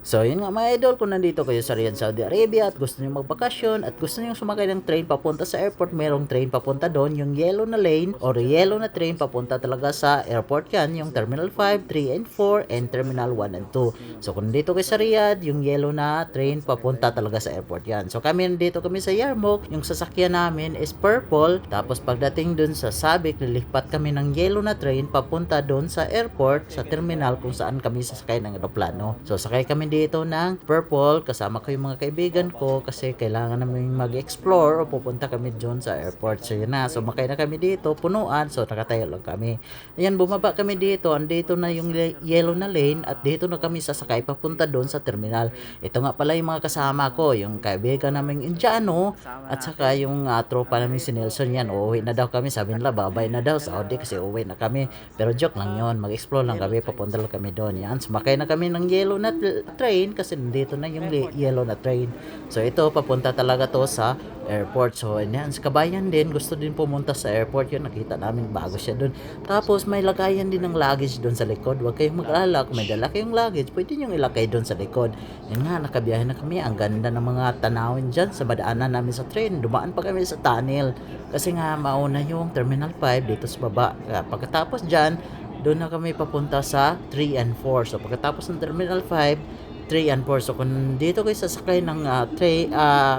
So yun nga mga idol, kung nandito kayo sa Riyadh, Saudi Arabia at gusto niyo magbakasyon at gusto niyo sumakay ng train papunta sa airport, merong train papunta doon, yung yellow na lane or yellow na train papunta talaga sa airport yan, yung Terminal 5, 3 and 4 and Terminal 1 and 2. So kung nandito kayo sa Riyadh, yung yellow na train papunta talaga sa airport yan. So kami nandito kami sa Yarmouk, yung sasakyan namin is purple, tapos pagdating dun sa Sabik, lilipat kami ng yellow na train papunta doon sa airport, sa terminal kung saan kami sasakay ng aeroplano. So sakay kami dito ng purple kasama ko yung mga kaibigan ko kasi kailangan namin mag-explore o pupunta kami doon sa airport. So yun na, so makay na kami dito, punuan, so nakatayo lang kami. Ayan, bumaba kami dito, andito na yung yellow na lane at dito na kami sasakay papunta doon sa terminal. Ito nga pala yung mga kasama ko, yung kaibigan naming Indiano at saka yung ah, tropa namin si Nelson yan, uuwi na daw kami, sabi nila babay na daw Saudi kasi uuwi na kami. Pero joke lang yon mag-explore lang kami, papunta lang kami doon. Yan, sumakay na kami ng yellow na train kasi nandito na yung li- yellow na train. So ito, papunta talaga to sa airport. So yan, sa kabayan din, gusto din pumunta sa airport yun. Nakita namin bago siya doon. Tapos may lagayan din ng luggage doon sa likod. Huwag kayong mag-alala kung may dala kayong luggage, pwede nyo ilagay doon sa likod. Yan nga, nakabiyahe na kami. Ang ganda ng mga tanawin dyan sa madaanan namin sa train. Dumaan pa kami sa tunnel. Kasi nga, mauna yung Terminal 5 dito sa baba. Pagkatapos dyan, doon na kami papunta sa 3 and 4. So pagkatapos ng Terminal 5, 3 and 4. So kung dito kayo sasakay ng uh, tra- ah,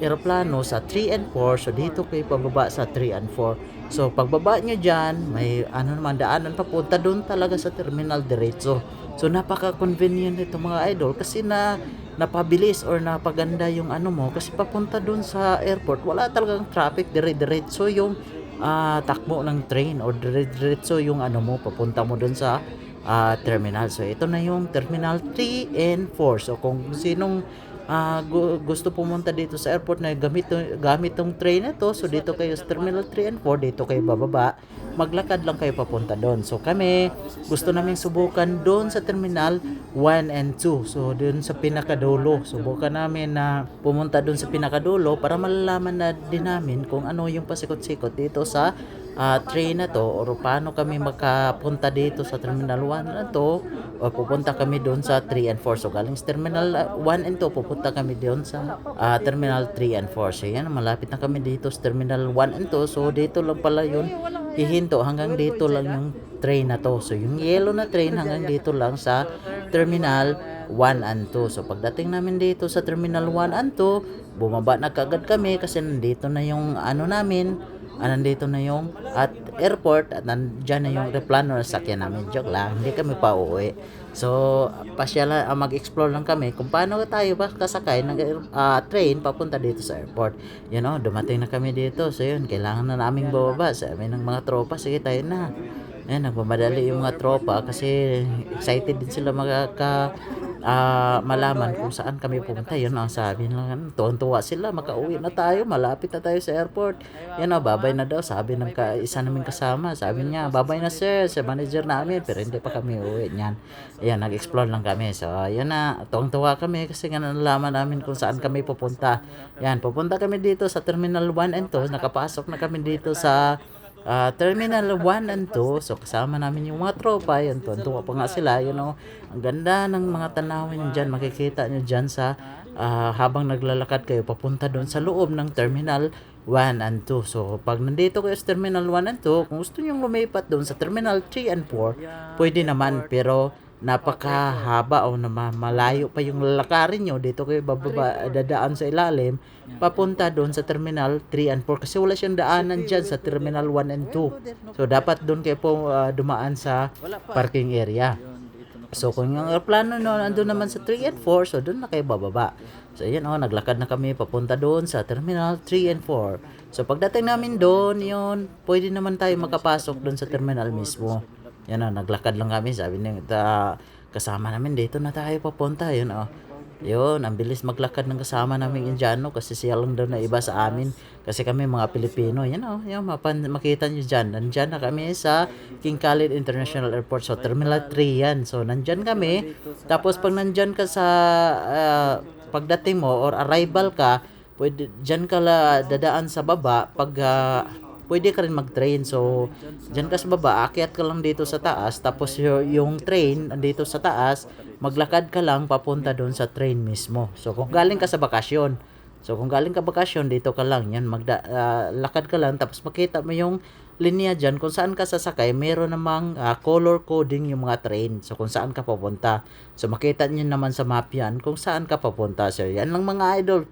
eroplano sa 3 and 4, so dito kayo pababa sa 3 and 4. So pagbaba nyo dyan, may ano naman daanan papunta doon talaga sa terminal diretso. So napaka-convenient nito mga idol kasi na napabilis or napaganda yung ano mo kasi papunta doon sa airport wala talagang traffic dire-diretso yung ah, takbo ng train or dire-diretso yung ano mo papunta mo doon sa ah, terminal. So ito na yung terminal 3 and 4. So kung sinong ah, gu- gusto pumunta dito sa airport na gamit gamit tong train na to, so dito kayo sa terminal 3 and 4, dito kayo bababa. Maglakad lang kayo papunta doon. So kami gusto naming subukan doon sa terminal 1 and 2. So doon sa pinakadulo. Subukan namin na pumunta doon sa pinakadulo para malalaman na din namin kung ano yung pasikot-sikot dito sa ah, train na to or paano kami makapunta dito sa terminal 1 na to o pupunta kami doon sa 3 and 4 so galing sa terminal ah, 1 and 2 pupunta kami doon sa ah, terminal 3 and 4 so yan malapit na kami dito sa terminal 1 and 2 so dito lang pala yun hihinto. Hanggang dito lang yung train na to. So yung yellow na train hanggang dito lang sa terminal 1 and 2 so pagdating namin dito sa terminal 1 and 2 bumaba na kagad kami kasi nandito na yung ano namin ah, nandito na yung at airport at nandyan na yung replano na sakyan namin. Joke lang, hindi kami pa uuwi. So, pasya lang, ah, mag-explore lang kami kung paano tayo ba kasakay ng ah, train papunta dito sa airport. You know, dumating na kami dito. So, yun, kailangan na naming bababa. Sabi ng mga tropa, sige tayo na. Ayan, nagmamadali yung mga tropa kasi excited din sila magka ah, malaman kung saan kami pupunta. Yun ang sabi lang, tuwan-tuwa sila, makauwi na tayo, malapit na tayo sa airport. Yan o, babay na daw, sabi ng ka, isa naming kasama. Sabi niya, babay na sir, sa manager namin, pero hindi pa kami uwi niyan. Ayan, nag-explore lang kami. So, yan na, tuwang-tuwa kami kasi nga nalaman namin kung saan kami pupunta. Yan, pupunta kami dito sa Terminal 1 and 2, nakapasok na kami dito sa Ah, Terminal 1 and 2. So, kasama namin yung mga tropa. Yun, tuwan-tuwa pa nga sila. You know, ang ganda ng mga tanawin dyan. Makikita nyo dyan sa ah, habang naglalakad kayo papunta doon sa loob ng Terminal 1 and 2. So, pag nandito kayo sa Terminal 1 and 2, kung gusto nyo lumipat doon sa Terminal 3 and 4, pwede naman. Pero, napakahaba o na ma- malayo pa yung lalakarin nyo. Dito kayo bababa dadaan sa ilalim. Papunta doon sa terminal 3 and 4 kasi wala siyang daanan dyan sa terminal 1 and 2 so dapat doon kayo po ah, dumaan sa parking area. So kung yung aeroplano no, nandun naman sa 3 and 4, so doon na kayo bababa. So yan oh, naglakad na kami papunta doon sa Terminal 3 and 4. So pagdating namin doon, yun, pwede naman tayo makapasok doon sa terminal mismo. Yan oh, naglakad lang kami, sabi niya, ta, kasama namin dito na tayo papunta, yun oh. Yun, ang bilis maglakad ng kasama naming Indiano kasi siya lang daw na iba sa amin. Kasi kami mga Pilipino, yan o, yan, mapan, makita nyo dyan. Nandyan na kami sa King Khalid International Airport. So, Terminal 3 yan. So, nandyan kami. Tapos, pag nandyan ka sa ah, pagdating mo or arrival ka, pwede, dyan ka la, dadaan sa baba. Pag ah, pwede ka rin mag-train. So, dyan ka sa baba, akyat ka lang dito sa taas. Tapos, yung, train, andito sa taas. maglakad ka lang papunta doon sa train mismo. So kung galing ka sa bakasyon, so kung galing ka bakasyon, dito ka lang yan, magda, ah, lakad ka lang tapos makita mo yung linya dyan kung saan ka sasakay, meron namang ah, color coding yung mga train. So kung saan ka papunta. So makita niyo naman sa map yan kung saan ka papunta. So yan lang mga idol.